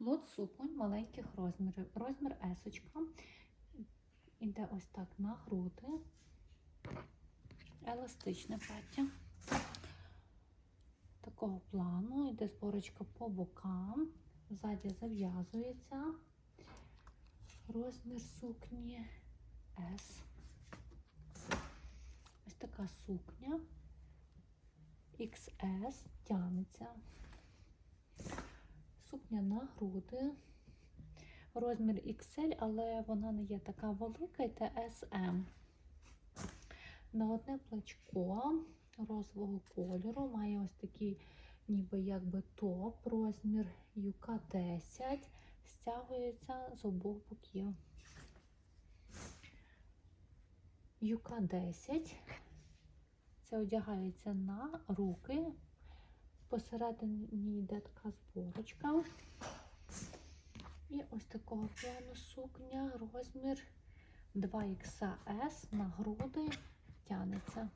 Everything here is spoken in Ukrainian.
Лот суконь маленьких розмірів. Розмір есочка. Іде ось так на груди. Еластичне плаття. Такого плану. Йде зборочка по бокам. Ззаді зав'язується. Розмір сукні S. Ось така сукня. XS тягнеться. Сукня на груди. Розмір XL, але вона не є така велика, йде SM. На одне плечко розового кольору має ось такий ніби якби топ, розмір юка 10, стягується з обох боків. Юка 10. Це одягається на руки. Посередині йде така зборочка. І ось такого плану сукня, розмір 2XS на груди тянеться.